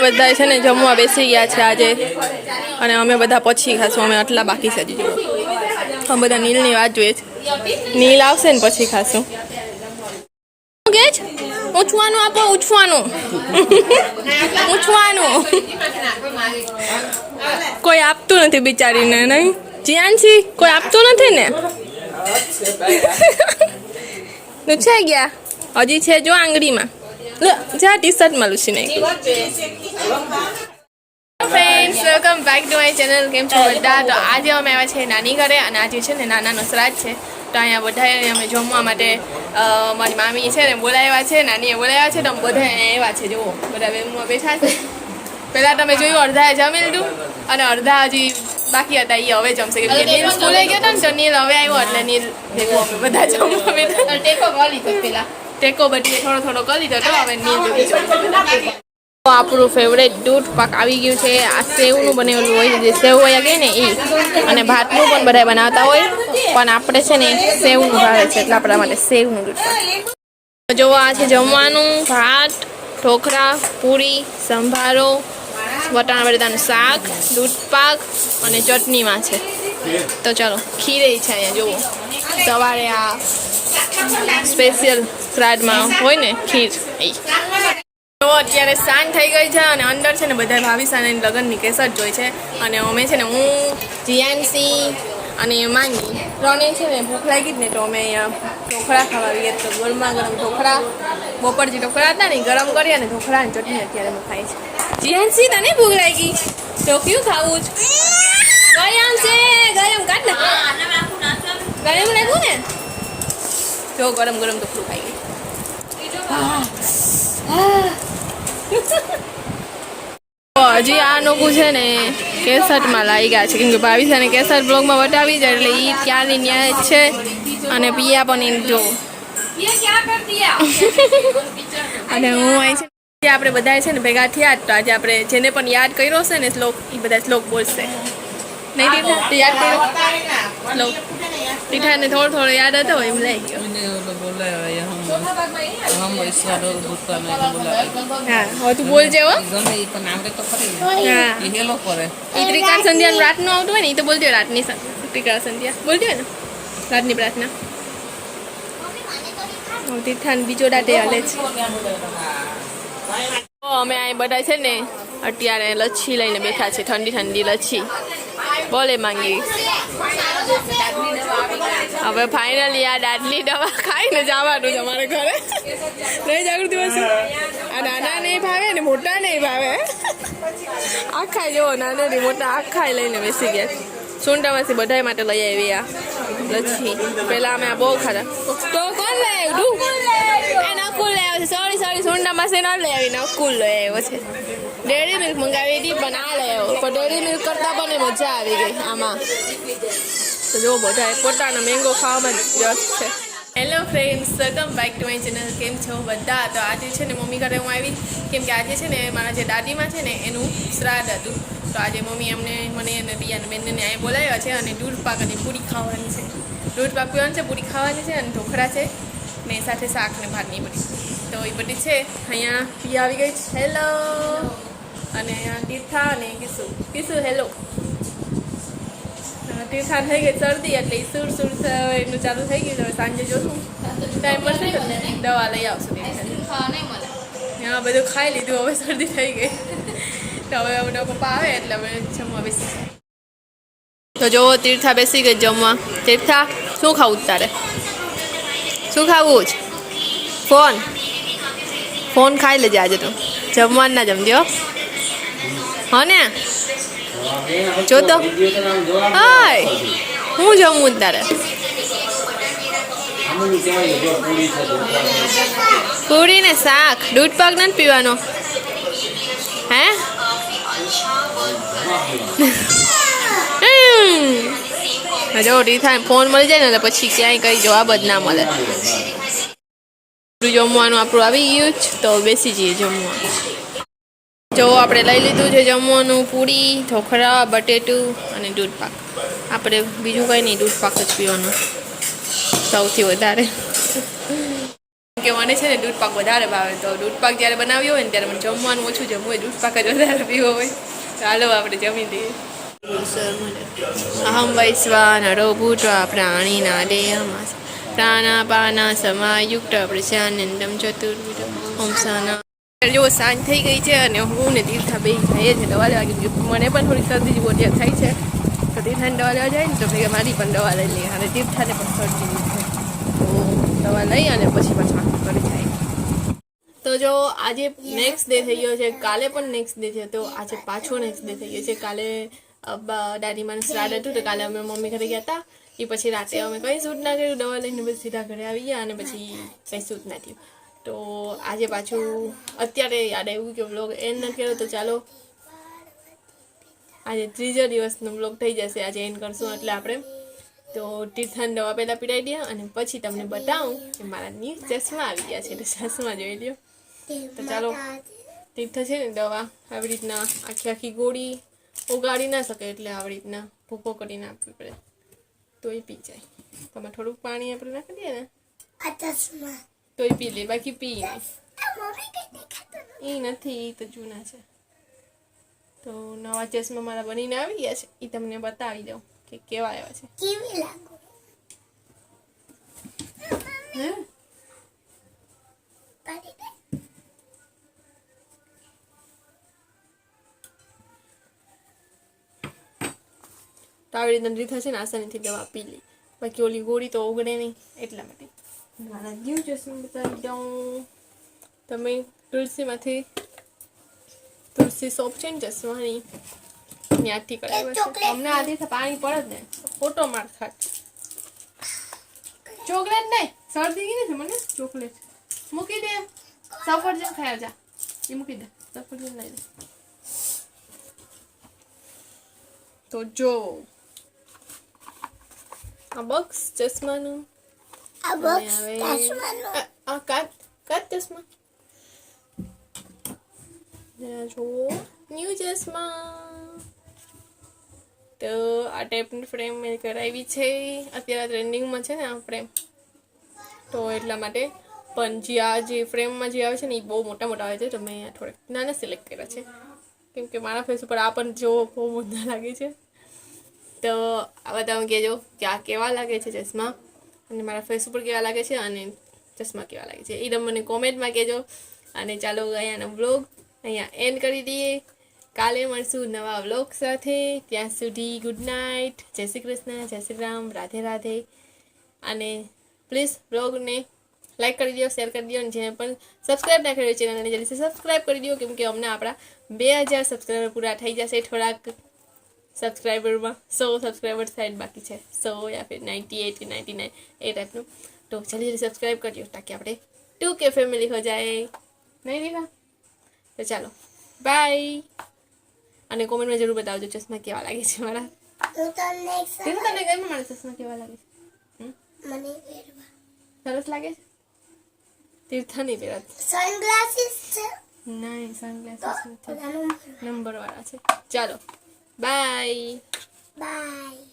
બધા છે ને જમવા બેસી ગયા છે આજે. અને અમે બધા પછી ખાશું. અમે આટલા બાકી છે હજી અમે બધા નીલની વાત જોઈએ છે. નીલ આવશે ને પછી ખાશું. કે ઉછવાનું આપો ઉછવાનું. ઉછવાનું. કોઈ આપતું નથી બિચારીને નહીં? જીયાનસી કોઈ આપતું નથી ને? લૂછાઈ ગયા હજી છે જો આંગળીમાં. લો, ટી શર્ટ મળું લૂછી નહીં friends welcome back to my channel કેમ છો બધા? તો આજે અમે આવ્યા છે નાની ઘરે અને આજે છે ને નાનાનો શ્રાદ્ધ છે. તો અહીંયા બધાએ અમે જમવા માટે મારી મામી છે ને બોલાવ્યા છે નાનીએ બોલાવ્યા છે તો અમે બધા આવ્યા છે. જુઓ બધા વેમમાં બેઠા છે. પહેલાં તમે જોયું અડધાએ જમી લીધું અને અડધા હજી બાકી હતા એ હવે જમશે. કે નીલ સ્કૂલે ગયો હતો ને તો નીલ હવે આવ્યો એટલે નીલ ભેગું અમે બધા જમવા બેઠા. ટેકો પેલા. ટેકો બધી થોડો થોડો કરી લીધો તો હવે આપણું ફેવરેટ દૂધ પાક આવી ગયું છે. આ સેવનું બનેલું હોય જે સેવ હોય કે ને એ. અને ભાતનું પણ બધા બનાવતા હોય. પણ આપણે છે ને સેવનું ભાવે છે એટલે આપણા માટે સેવનું દૂધ પાક. જો આ છે જમવાનું. ભાત ઢોકળા પૂરી સંભારો વટાણા બટાટાનું શાક દૂધ પાક અને ચટણીમાં છે. તો ચાલો, ખીર એ છે અહીંયા, જુઓ. સવારે આ સ્પેશિયલ શ્રાદ્ધમાં હોય ને, ખીર. તો અત્યારે સાંજ થઈ ગઈ છે અને અંદર છે ને બધા ભાવિસાને લગ્નની કેસર જોઈ છે. અને અમે છે ને, હું, જીએનસી અને માંગી. ત્રણેય છે ને ભૂખ લાગી ને, તો અમે અહીંયા ઢોકળા ખાવા આવીએ. તો ગરમા ગરમ ઢોકળા બપોર જે ઢોકળા હતા ને ગરમ કરી અને ઢોકળા અને ચટણી અત્યારે અમે ખાઈ છે. જીએનસી તને ભૂખ લાગી? તો કયું ખાવું જ? છે ગરમ કાઢ ને. ગરમ લાગ્યું ને? જો ગરમ ગરમ ઢોકળું ખાઈ ગઈ. તો હજી આ લોકો છે ને કેસટમાં લાગી ગયા છે. કેમ કે ભાવિસાને કેસર બ્લોગમાં બતાવી જાય એટલે એ ત્યાંની ન્યાય જ છે અને પિયા પણ જો. અને હું અહીં છે આપણે બધા છે ને ભેગા થયા જ તો આજે આપણે જેને પણ યાદ કર્યો છે ને શ્લોક એ બધા શ્લોક બોલશે. નહીં ટીઠા તે યાદ કર્યો ટીઠાને થોડો થોડો યાદ હતો એમ લઈ ગયો. હા તું બોલજે હો. એ ત્રિકાળ સંધ્યાનું રાતનું આવતું હોય ને એ તો બોલતી રાતની ત્રિકાળ સંધ્યા. બોલતી ને રાતની પ્રાર્થના. તીર્થાન બીજો દાટે હાલે છે. અમે અહીં બધા છે ને અત્યારે લચ્છી લઈને બેઠા છે ઠંડી ઠંડી લચ્છી. બોલે માંગી. હવે ફાઇનલી આ દાદલી દવા ખાઈને જવાનું છે અમારે ઘરે. નહીં જાગૃતિ વસ્તુ. આ નાના નહીં ભાવે ને મોટા નહીં ભાવે. આખા જેવો નાના ને મોટા આખા લઈને બેસી ગયા. સુંટામાંથી બધા માટે લઈ આવી આ લચ્છી. પેલા અમે આ બહુ ખાધા. તો કોણ લઈ આવ્યું? નકુલ આવ્યો છે સોરી સોરી સુંડા માસે ન લઈ આવીને કુલ લઈ આવ્યો છે ડેરી મિલ્ક મંગાવી હતી પણ આ લઈ આવ્યો પણ ડેરી મિલ્ક કરતાં પણ મજા આવી ગઈ આમાં તો જો બધા પોતાનો મેંગો ખાવામાં જ વ્યસ્ત છે hello friends welcome back to my channel કેમ છો બધા તો આજે છે ને મમ્મી ઘરે હું આવી કેમ કે આજે છે ને મારા જે દાદીમાં છે ને એનું શ્રાદ્ધ હતું તો આજે મમ્મી એમને મને અને બિયાને બેનને અહીંયા બોલાવ્યા છે અને દૂધ પાક અને પૂરી ખાવાની છે દૂધ પાક પીવાની છે પૂરી ખાવાની છે અને ઢોકળા છે ને સાથે શાક ને ભાતની બધી. તો એ બધી છે. અહીંયા પી આવી ગઈ છે. હેલો અને અહીંયા તીર્થા અને કિસુ. કિસુ હેલો તીર્થા થઈ ગઈ શરદી એટલે સુર સુર એનું ચાલુ થઈ ગયું હવે સાંજે જોશું. ટાઈમ પર તો દવા લઈ આવશું હા બધું ખાઈ લીધું હવે શરદી થઈ ગઈ. તો હવે બધા પપ્પા આવે એટલે હવે જમવા બેસી તો જો તીર્થા બેસી ગઈ જમવા. તીર્થા શું ખાવું તારે? શું ખાવું છે? ફોન. ફોન ખાઈ લેજે આજે તો. જમવાનું ના જમજો હો. ને? જો તો. હાય. હું જમું તારે? પૂરી ને શાક, દૂધ પાક નથી પીવાનો. હે. જો થાય ફોન મળી જાય ને એટલે પછી ક્યાંય કઈ જવાબ જ ના મળે. જમવાનું આપણું આવી ગયું જ, તો બેસી જઈએ જમવા જો, આપણે લઈ લીધું છે જમવાનું, પૂરી, ઢોકળા, બટેટું અને દૂધ પાક. આપણે બીજું કંઈ નહીં, દૂધ પાક જ પીવાનું. સૌથી વધારે. કે મને છે ને દૂધ પાક વધારે ભાવે, તો દૂધ પાક જ્યારે બનાવ્યો હોય ને, ત્યારે મને જમવાનું ઓછું જમવું હોય, દૂધ પાક જ વધારે પીવો હોય. હાલો, આપણે જમી લઈએ. અહમ વૈશ્વાનરો ભૂત્વા પ્રાણીના દેહમાં પ્રાણાપાના સમાયુક્ત પ્રશાનંદમ ચતુર્વિધ ઓમ સાના જો સાંજ થઈ ગઈ છે અને હું ને તીર્થા બે જઈએ છે દવા લેવા કેમ મને પણ થોડી શરદી જેવો ત્યાં થાય છે તો તીર્થાને દવા લેવા જાય ને તો ભેગા મારી પણ દવા લઈ લઈએ અને તીર્થાને પણ શરદી છે તો દવા લઈ અને પછી પાછા કરી જાય। તો જો આજે નેક્સ્ટ ડે થઈ ગયો છે કાલે પણ નેક્સ્ટ ડે છે તો આજે પાછો નેક્સ્ટ ડે થઈ ગયો છે કાલે અબ્બા મને શ્રાદ્ધ હતું તો કાલે અમે મમ્મી ઘરે ગયા હતા એ પછી રાતે અમે કંઈ સૂટ ના કર્યું, દવા લઈને પછી સીધા ઘરે આવી ગયા અને પછી કંઈ સૂટ ના થયું. તો આજે પાછું અત્યારે યાદ આવ્યું કે બ્લોગ એન્ડ ન કર્યો તો ચાલો. આજે ત્રીજો દિવસનો બ્લોગ થઈ જશે, આજે એન્ડ કરશું એટલે આપણે. તો તીર્થાન દવા પહેલાં પીડાઈ દે અને પછી તમને બતાવું કે મારા ન્યૂ ચશ્મા આવી ગયા છે એટલે ચશ્મા જોઈ લો તો ચાલો, તીર્થ છે ને દવા, આવી રીતના આખી આખી ગોળી ઉગાડી ના શકે એટલે આવી રીતના ભૂકો કરીને આપવી પડે. તોય પી જાય. તમે થોડુંક પાણી આપણે નાખી દઈએ ને. આ ચશ્મા. તો એ પી લે બાકી પી નહીં એ નથી. એ તો જૂના છે. તો નવા ચશ્મા મારા બનીને આવી ગયા છે. એ તમને બતાવી દઉં કે કેવા આવ્યા છે. કેવી લાગુ? હે? પાડી દંડી થશે ને આસાનીથી દવા પી લે. બાકી ઓલી ગોળી તો ઓગળે નહીં એટલા માટે. મારા ન્યૂ ચશ્મા બતાવી દઉં? તમે તુલસીમાંથી તુલસી સોપ છે ને ચશ્માની ત્યાંથી કરાવ્યો છે આથી પાણી પડે જ ને. ફોટો માર ખાત ચોકલેટ. નહીં શરદી ગઈ નથી મને? ચોકલેટ. મૂકી દે. સફરજન ખાયા જા. એ મૂકી દે. સફરજન લઈ દે તો જો. આ બોક્સ ચશ્માનું આ બોક્સ ચશ્માનો આ- કાચ કાચ ચશ્મા જરા જુઓ ન્યૂ ચશ્મા તો આ ટાઈપની ફ્રેમ મેં કરાવી છે. અત્યારે ટ્રેન્ડિંગમાં છે ને આ ફ્રેમ તો એટલા માટે પણ જે આ જે ફ્રેમમાં જે આવે છે ને એ બહુ મોટા મોટા આવે છે તો મેં થોડાક નાના સિલેક્ટ કર્યા છે. કેમ કે મારા ફેસ ઉપર આ પણ જો બહુ મોટા લાગે છે. તો આ બધા કહેજો કે આ કેવા લાગે છે ચશ્મા? અને મારા ફેસ ઉપર કેવા લાગે છે અને ચશ્મા કેવા લાગે છે? એ મને કોમેન્ટમાં કહેજો. અને ચાલો અહીંયાનો બ્લોગ અહીંયા એન્ડ કરી દઈએ. કાલે મળશું નવા વ્લોગ સાથે. ત્યાં સુધી ગુડ નાઇટ જય શ્રી કૃષ્ણ, જય શ્રી રામ, રાધે રાધે. અને પ્લીઝ બ્લોગને લાઇક કરી દો શેર કરી દો અને જેને પણ સબસ્ક્રાઈબ ના કર્યો ચેનલને જલ્દીથી સબસ્ક્રાઈબ કરી દો. કેમ કે અમને આપણા બે હજાર સબસ્ક્રાઈબર પૂરા થઈ જશે થોડાક. સબસ્ક્રાઈબરમાં સો સબસ્ક્રાઈબર સાઈડ બાકી છે. સો યા ફિર નાઇન્ટી એટ નાઇન્ટી નાઇન એ ટાઈપનું. તો જલ્દી સબસ્ક્રાઈબ કરજો તાકી આપણે ટુ કે ફેમિલી હો જાય. નહીં દીધા તો ચાલો બાય અને કોમેન્ટમાં જરૂર બતાવજો ચશ્મા કેવા લાગે છે મારા. તો તને ગમે મારા ચશ્મા કેવા લાગે છે? મને સરસ લાગે છે? તીર્થા નહીં પહેરા સનગ્લાસીસ છે. નહીં સનગ્લાસીસ નથી. નંબર વાળા છે. ચાલો. Bye bye